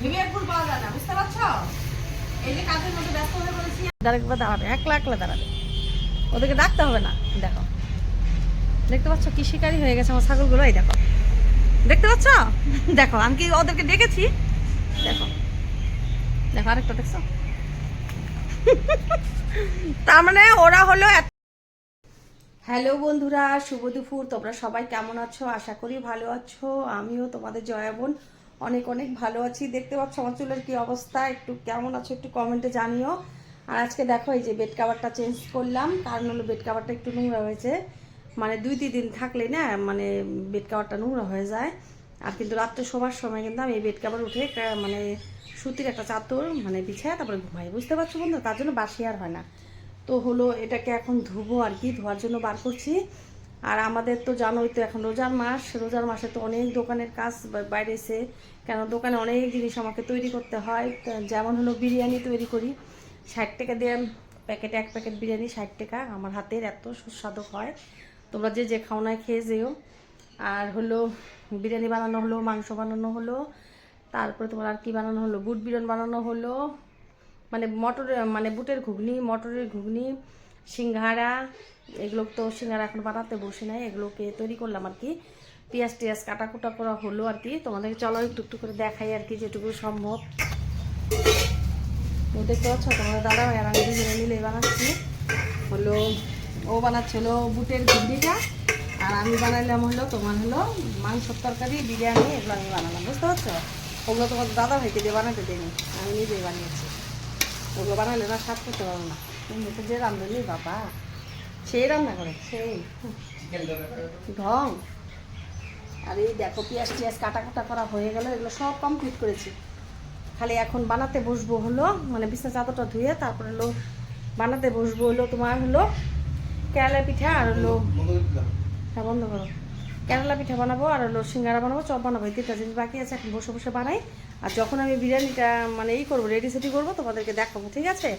ভেবে ফুল পাওয়া যায় না বুঝতে পারছ? এই যে কাজের মধ্যে ব্যস্ত হয়ে পড়েছি। দাঁড়াবে দাঁড়াবে একলা একলা দাঁড়াবে। ওদেরকে ডাকতে হবে না দেখো। দেখতে পাচ্ছ কি শিকারি হয়ে গেছে আমার ছাগলগুলো এই দেখো। দেখতে পাচ্ছ? দেখো আমি কি ওদেরকে ডেকেছি? দেখো। দেখো আরেকটা দেখছ? তার মানে ওরা হলো হ্যালো বন্ধুরা শুভ দুপুর। তোমরা সবাই কেমন আছো? আশা করি ভালো আছো। আমিও তোমাদের জয়া বোন। অনেক অনেক ভালো আছি। দেখতে পাচ্ছ আমার চুলের কি অবস্থা? একটু কেমন আছো একটু কমেন্টে জানিও। আর আজকে দেখো, এই যে বেড কাভারটা চেঞ্জ করলাম। কারণ হলো বেড কাভারটা একটু নোংরা হয়েছে। মানে দুই, তিন দিন থাকলে না মানে বেড কাভারটা নোংরা হয়ে যায়। আর কিন্তু রাত্রে শোবার সময় কিন্তু আমি এই বেড কাভার উঠে মানে সুতির একটা চাদর মানে বিছায় তারপরে ঘুমাই। বুঝতে পারছ বন্ধু? তার জন্য বাসি আর হয় না। তো হলো এটাকে এখন ধুবো আর কি, ধোয়ার জন্য বার করছি। আর আমাদের তো জানোই তো এখন রোজার মাস, রোজার মাসে তো অনেক দোকানের কাজ বা- বাইরে এসে কেন? দোকানে অনেক জিনিস আমাকে তৈরি করতে হয়। যেমন হলো বিরিয়ানি তৈরি করি। ষাট টাকা দিয়ে প্যাকেটে, এক প্যাকেট বিরিয়ানি ষাট টাকা। আমার হাতের এত সুস্বাদু হয়। তোমরা যে যে খাওনায় খেয়ে যেও। আর হলো বিরিয়ানি বানানো হলো, মাংস বানানো হলো। তারপরে তোমার আর কি বানানো হলো? বুট বিরিয়ানি বানানো হলো। মানে মটরের মানে বুটের ঘুগনি, মটরের ঘুগনি। সিঙ্গারা, এগুলো তো সিঙ্গারা এখন বানাতে বসে নাই, এগুলোকে তৈরি করলাম আর কি। পেঁয়াজ টিয়াজ কাটা কুটা করা হলো আর কি। তোমাদেরকে চলো একটু একটু করে দেখাই আর কি যেটুকু সম্ভব। দেখতে পাচ্ছ, তোমাদের দাদা ভাই আর আমি দুজনে মিলে বানাচ্ছি। হলো, ও বানাচ্ছে হলো বুটের ঘুগনিটা আর আমি বানাইলাম হলো তোমার হলো মাংসর তরকারি, বিরিয়ানি, এগুলো আমি বানালাম, বুঝতে পারছ? ওগুলো তোমাদের দাদা ভাইকে দিয়ে বানাতে দিইনি আমি নিজেই বানিয়েছি। ওগুলো বানালে না স্বাদ করতে পারব না। তুমি তো যে রান্ধনি বাবা। সেই রান্না করে সেই। ঢং আর এই দেখো পেঁয়াজ টিয়াজ কাটা কাটা করা হয়ে গেল এগুলো সব কমপ্লিট করেছি। খালি এখন বানাতে বসবো হলো মানে বিছনা চাদরটা ধুয়ে তারপরে হলো বানাতে বসবো হলো তোমার হলো কেরালা পিঠা আর হলো হ্যাঁ বন্ধ করো। কেরালা পিঠা বানাবো আর হলো সিঙ্গারা বানাবো, চপ বানাবো, এই তিনটা জিনিস বাকি আছে, এখন বসে বসে বানাই। আর যখন আমি বিরিয়ানিটা মানে এই করব রেডি সেটি করব, তোমাদেরকে দেখাবো, ঠিক আছে?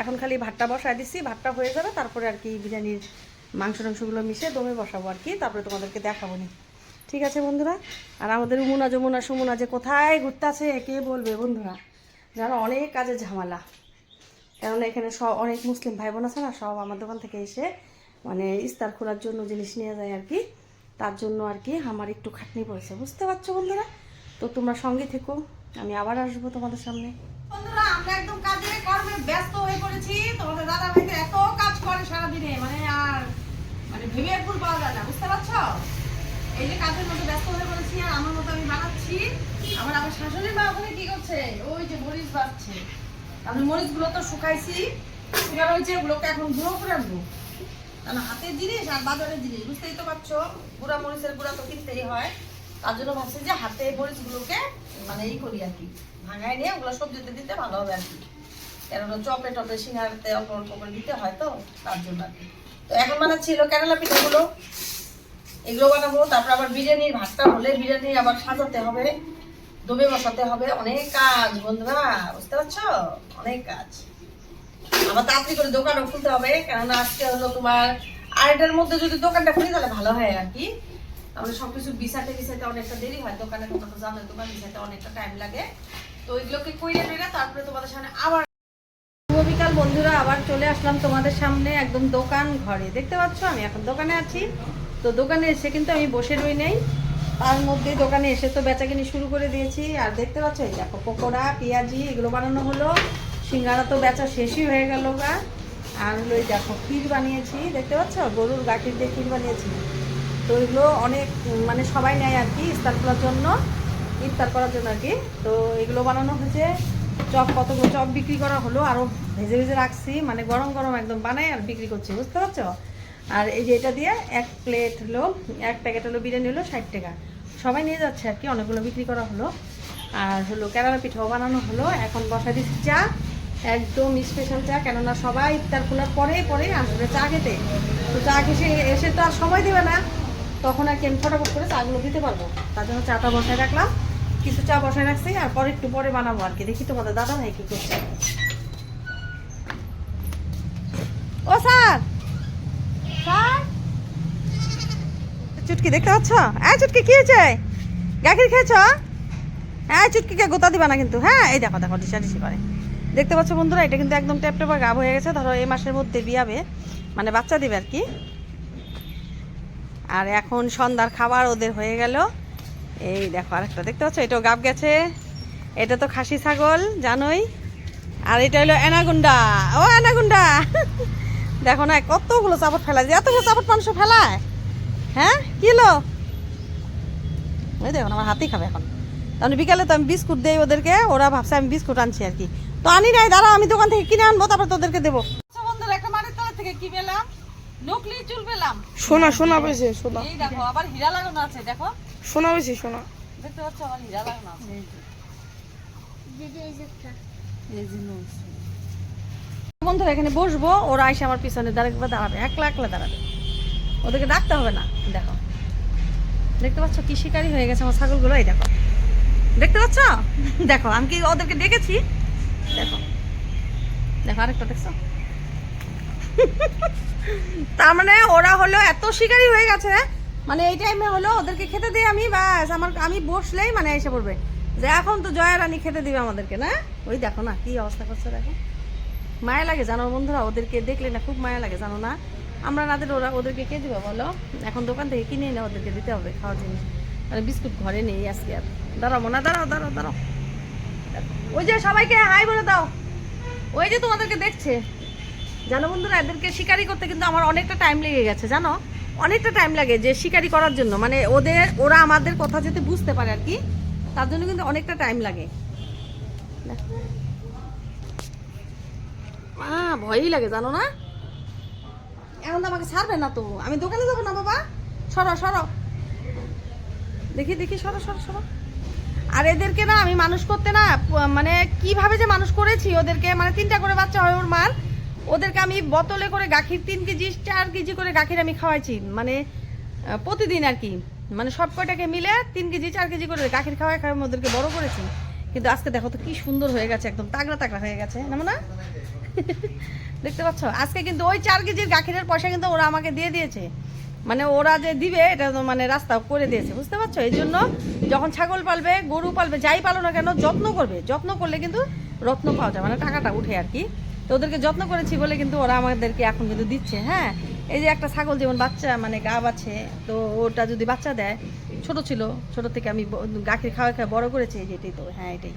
এখন খালি ভাতটা বসায় দিচ্ছি, ভাতটা হয়ে যাবে, তারপরে আর কি বিরিয়ানির মাংস টাংসগুলো মিশে দমে বসাবো আর কি, তারপরে তোমাদেরকে দেখাবো নি। ঠিক আছে বন্ধুরা? আর আমাদের উমুনা যমুনা সুমুনা যে কোথায় ঘুরতে আছে কে বলবে বন্ধুরা? যারা অনেক কাজে ঝামেলা। কেননা এখানে সব, অনেক মুসলিম ভাই বোন আছে না, সব আমার দোকান থেকে এসে মানে ইস্তার খোলার জন্য জিনিস নিয়ে যায় আর কি। তার জন্য আর কি আমার একটু খাটনি পড়েছে। বুঝতে পারছ বন্ধুরা? তো তোমরা সঙ্গে থেকো, আমি আবার আসব তোমাদের সামনে। বন্ধুরা, আমরা একদম ব্যস্ত হয়ে পড়েছি। তোমাদের দাদা এত কাজ করে সারাদিনে মানে আর মানে ভেবে পাওয়া যায় না, বুঝতে পারছ? এই যে কাজের মধ্যে ব্যস্ত হয়ে পড়েছি আর আমার মতো আমি বানাচ্ছি। আমার শাশুড়ি মা ওখানে কি করছে? ওই যে মরিচ বাড়ছে। আমি মরিচগুলো তো শুকাইছি। শুকানো হয়েছে ওগুলোকে এখন গুঁড়ো করে আনব। কারণ হাতের জিনিস আর বাজারের জিনিস, বুঝতেই তো পারছ? গুঁড়া মরিচের গুঁড়া তো কিনতেই হয়। তার জন্য ভাবছি যে হাতে মরিচগুলোকে মানে এই করি আর কি, ভাঙায় নিয়ে ওগুলো সবজিতে দিতে ভালো হবে আর কি। কেননা চপে টপে সিঙ্গারাতে অল্প অল্প করে দিতে হয় তো, তার জন্য আর কি। তো এখন মানে ছিল কেরালা পিঠাগুলো। এগুলো বানাবো, তারপর আবার বিরিয়ানির ভাতটা হলে বিরিয়ানি আবার সাজাতে হবে, দমে বসাতে হবে। অনেক কাজ বন্ধুরা, বুঝতে পারছ? অনেক কাজ। আবার তাড়াতাড়ি করে দোকানও খুলতে হবে, কেননা আজকে হলো তোমার আড়াইটার মধ্যে যদি দোকানটা খুলি তাহলে ভালো হয় আর কি। তাহলে সবকিছু বিছাতে বিছাতে অনেকটা দেরি হয়, দোকানে তোমরা তো জানো দোকান বিছাতে অনেকটা টাইম লাগে। তো ওইগুলোকে কইরে টইরে তারপরে তোমাদের সামনে আবার বিকাল বন্ধুরা, আবার চলে আসলাম তোমাদের সামনে একদম দোকান ঘরে। দেখতে পাচ্ছ, আমি এখন দোকানে আছি। তো দোকানে এসে কিন্তু আমি বসে রই নেই। তার মধ্যে দোকানে এসে তো বেচাকিনি শুরু করে দিয়েছি। আর দেখতে পাচ্ছ, এই দেখো পকোড়া, পেঁয়াজি, এগুলো বানানো হলো। সিঙ্গারা তো বেচা শেষই হয়ে গেল গা। আর হলো দেখো, ক্ষীর বানিয়েছি, দেখতে পাচ্ছ? গরুর গাখির দিয়ে ক্ষীর বানিয়েছি। তো এগুলো অনেক মানে সবাই নেয় আর কি, ইফতার করার জন্য, ইফতার করার জন্য আর কি। তো এগুলো বানানো হয়েছে, চপ কতগুলো, চপ বিক্রি করা হলো আরও ভেজে ভেজে রাখছি মানে গরম গরম একদম বানাই আর বিক্রি করছি, বুঝতে পারছ? আর এই যে এটা দিয়ে এক প্লেট হলো, এক প্যাকেট হলো বিরিয়ানি হলো ষাট টাকা। সবাই নিয়ে যাচ্ছে আর কি, অনেকগুলো বিক্রি করা হলো। আর হলো কেরালা পিঠাও বানানো হলো, এখন বসা দিচ্ছি চা। একদম স্পেশাল চা, কেননা সবাই ইফতার খোলার পরে পরে আসবে চা খেতে। তো চা খেতে এসে তো আর সময় দেবে না। তখন আর কি আমি ফটাফট করে চাগুলো দিতে পারব। তার জন্য চাটা বসায় রাখলাম। কিছু চা বসায় রাখছি আর পরে একটু পরে বানাবো আর কি। দেখি তোমাদের দাদা ভাই কি করছে। ও স্যার! স্যার! চুটকি দেখতে পাচ্ছ? হ্যাঁ চুটকি কি হয়েছে? গাখির খেয়েছ? হ্যাঁ চুটকিকে গোতা দিবা না কিন্তু। হ্যাঁ এই দেখো দেখো ডিসা ডিসি করে। দেখতে পাচ্ছ বন্ধুরা, এটা কিন্তু একদম ট্যাপ ট্যাপা গাব হয়ে গেছে। ধরো এই মাসের মধ্যে বিয়াবে মানে বাচ্চা দিবে আর কি। আর এখন সন্ধ্যার খাবার ওদের হয়ে গেল। এই দেখো আরেকটা, দেখতে পাচ্ছ? এটাও গাব গেছে। এটা তো খাসি ছাগল, জানোই। আর এটা হলো এনাগুন্ডা ও এনাগুন্ডা দেখো না, কতগুলো চাপট ফেলা যায় এতগুলো চাপট মানুষ ফেলায়। হ্যাঁ কিলো? ওই দেখো আমার হাতেই খাবে এখন। তাহলে বিকালে তো আমি বিস্কুট দেই ওদেরকে, ওরা ভাবছে আমি বিস্কুট আনছি আর কি। তো আনি নাই দাঁড়া আমি দোকান থেকে কিনে আনব তারপর তোদেরকে দেবো। আচ্ছা বন্ধুরা একটা মাটির তলা থেকে কি পেলাম? নকলি চুল পেলাম। সোনা সোনা পেয়েছে সোনা। এই দেখো আবার হীরা লাগানো আছে দেখো। সোনা পেয়েছে সোনা। দেখতে পাচ্ছ আবার হীরা লাগানো আছে। বন্ধুরা এখানে বসবো ওরা এসে আমার পিছনে দাঁড়াবে দাঁড়াবে একলা একলা দাঁড়াবে। ওদেরকে ডাকতে হবে না দেখো। দেখতে পাচ্ছ কি শিকারি হয়ে গেছে আমার ছাগলগুলো এই দেখো। দেখতে পাচ্ছ? দেখো আমি কি ওদেরকে ডেকেছি? দেখো। দেখো আরেকটা, দেখছ? তার মানে ওরা হলো এত শিকারি হয়ে গেছে মানে এই টাইমে হলো ওদেরকে খেতে দিই আমি, ব্যাস, আমার, আমি বসলেই মানে এসে পড়বে। যে এখন তো জয়া রানী খেতে দিবে আমাদেরকে, না? ওই দেখো না, কি অবস্থা করছে দেখো। মায়া লাগে, জানো বন্ধুরা? ওদেরকে দেখলে না খুব মায়া লাগে, জানো না? আমরা নাদের ওরা ওদেরকে কে দিবে বলো? এখন দোকান থেকে কিনে এনে ওদেরকে দিতে হবে, খাওয়ার জিনিস মানে বিস্কুট ঘরে নেই আজকে আর। দাঁড়াও মোনা দাঁড়াও দাঁড়াও দাঁড়াও। ওই যে সবাইকে হাই বলে দাও। ওই যে তোমাদেরকে দেখছে। জানো বন্ধুরা, এদেরকে শিকারি করতে কিন্তু আমার অনেকটা টাইম লেগে গেছে, জানো? অনেকটা টাইম লাগে যে শিকারি করার জন্য। মানে ওদের, ওরা আমাদের কথা যাতে বুঝতে পারে আর কি, তার জন্য কিন্তু অনেকটা টাইম লাগে। মা, ভয়ই লাগে, জানো না? এখন তো আমাকে ছাড়বে না তো। আমি দোকানে যাব না বাবা? সরো সরো। দেখি দেখি, সরো সরো সরো। আর এদেরকে না আমি মানুষ করতে না মানে কীভাবে যে মানুষ করেছি, ওদেরকে মানে তিনটা করে বাচ্চা হয় ওর মার। ওদেরকে আমি বোতলে করে গাখির তিন কেজি, চার কেজি করে গাখির আমি খাওয়াইছি মানে প্রতিদিন আর কি। মানে সব কয়টাকে মিলে তিন কেজি, চার কেজি করে গাখির খাওয়াই খাওয়াই ওদেরকে বড় করেছি। কিন্তু আজকে দেখো তো কি সুন্দর হয়ে গেছে, একদম তাগড়া তাগড়া হয়ে গেছে, না না দেখতে পাচ্ছ? আজকে কিন্তু ওই চার কেজির গাখিরের পয়সা কিন্তু ওরা আমাকে দিয়ে দিয়েছে। মানে ওরা যে দিবে, এটা মানে রাস্তা করে দিয়েছে, বুঝতে পারছ? এই জন্য যখন ছাগল পালবে, গরু পালবে, যাই পালো না কেন, যত্ন করবে। যত্ন করলে কিন্তু রত্ন পাওয়া যায় মানে টাকাটা উঠে আর কি। তো ওদেরকে যত্ন করেছি বলে কিন্তু ওরা আমাদেরকে এখন কিন্তু দিচ্ছে হ্যাঁ? এই যে একটা ছাগল যেমন বাচ্চা মানে গাব আছে, তো ওটা যদি বাচ্চা দেয়, ছোট ছিল, ছোট থেকে আমি গাখীর খাওয়া খাওয়া বড় করেছি, এই যে এটাই তো হ্যাঁ এটাই।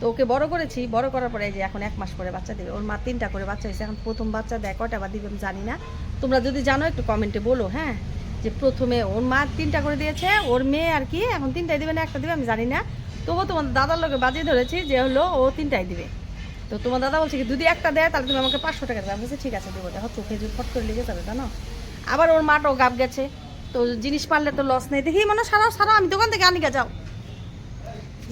তো ওকে বড় করেছি, বড় করার পরে যে এখন এক মাস পরে বাচ্চা দেবে, ওর মা তিনটা করে বাচ্চা হয়েছে, এখন প্রথম বাচ্চা দেয় কয়টা বা দিবে আমি জানি না। তোমরা যদি জানো একটু কমেন্টে বলো হ্যাঁ? যে প্রথমে ওর মা তিনটা করে দিয়েছে, ওর মেয়ে আর কি, এখন তিনটাই দিবে না, একটা দিবে আমি জানি না। তবুও তোমার দাদার লোকে বাজিয়ে ধরেছি যে হলো ও তিনটাই দিবে। তো তোমার দাদা বলছে কি, যদি একটা দেয় তাহলে তুমি আমাকে পাঁচশো টাকা দেবে। আমি বলছি, ঠিক আছে, দেবো। দেখো চোখে যদি ফট করে লেগে যাবে, জানো? আবার ওর মাটাও গাব গেছে। তো জিনিস পারলে তো লস নেই। দেখি মানে সারাও সারা আমি দোকান থেকে আনি যাও।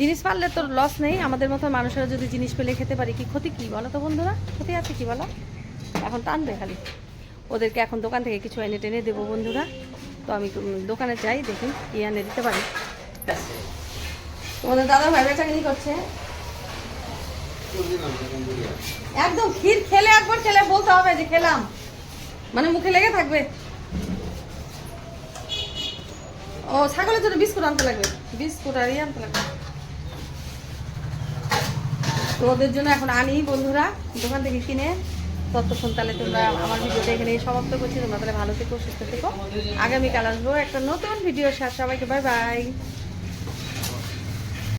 জিনিস পারলে তোর লস নেই। আমাদের মতো মানুষেরা যদি জিনিস পেলে খেতে পারি, কি ক্ষতি কি বলো তো বন্ধুরা? ক্ষতি আছে কি বলো? এখন টানবে খালি। ওদেরকে এখন দোকান থেকে কিছু এনে টেনে দেবো বন্ধুরা। তো আমি দোকানে যাই, দেখি কি এনে দিতে পারি। তোমাদের দাদা ভাই চাকরি করছে? একদম ক্ষীর খেলে একবার খেলে বলতে হবে যে খেলাম। মানে মুখে লেগে থাকবে। ও, ছাগলের জন্য বিস্কুট আনতে লাগবে। বিস্কুট আর ইয়ে আনতে লাগবে। তো ওদের জন্য এখন আনি বন্ধুরা দোকান থেকে কিনে ততক্ষণ তাহলে তোমরা আমার ভিডিওটা এখানে সমাপ্ত করছি। তোমরা তাহলে ভালো থেকো, সুস্থ থেকো। আগামীকাল আসব একটা নতুন ভিডিও সাথে। সবাইকে বাই বাই